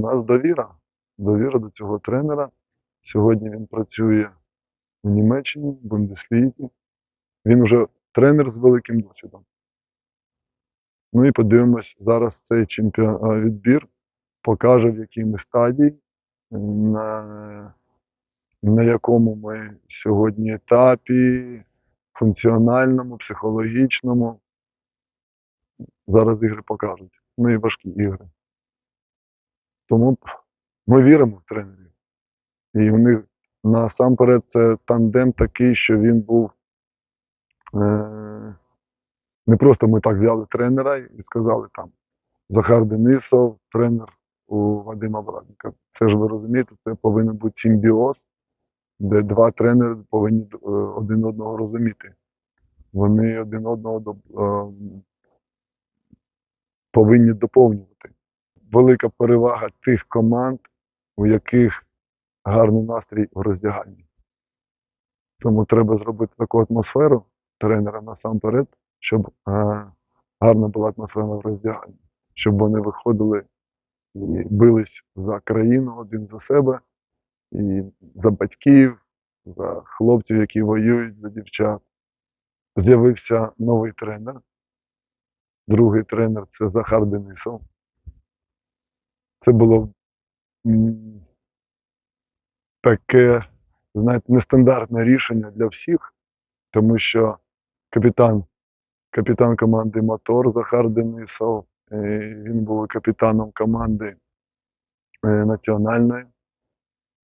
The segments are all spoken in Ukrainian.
У нас довіра. Довіра до цього тренера. Сьогодні він працює в Німеччині, в Бундеслізі. Він вже тренер з великим досвідом. Ну і подивимось, зараз цей чемпіон відбір покаже, в якій ми стадії, на, на якому ми сьогодні етапі, функціональному, психологічному. Зараз ігри покажуть. Ну і важкі ігри. Тому ми віримо в тренерів. І в них насамперед це тандем такий, що він був. Е- не просто ми так взяли тренера і сказали там Захар Денисов, тренер у Вадима Брадника. Це ж ви розумієте, це повинен бути симбіоз, де два тренери повинні е, один одного розуміти. Вони один одного е, повинні доповнювати. Велика перевага тих команд, у яких гарний настрій в роздяганні. Тому треба зробити таку атмосферу тренера насамперед, щоб е, гарна була атмосфера в роздяганні, щоб вони виходили і бились за країну один за себе, і за батьків, за хлопців, які воюють, за дівчат. З'явився новий тренер. Другий тренер це Захар Денисов. Це було таке, знаєте, нестандартне рішення для всіх, тому що капітан, капітан команди Мотор Захар Денисов, е, він був капітаном команди е, національної.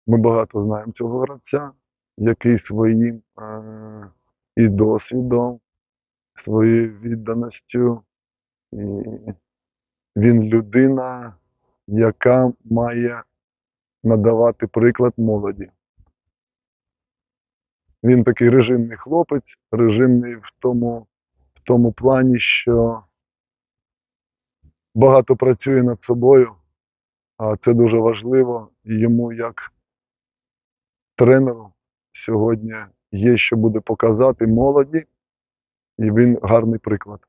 Ми багато знаємо цього гравця, який своїм е, і досвідом, своєю відданістю. І він людина, яка має надавати приклад молоді. Він такий режимний хлопець, режимний в тому, в тому плані, що багато працює над собою, а це дуже важливо. Йому як тренеру сьогодні є, що буде показати молоді, і він гарний приклад.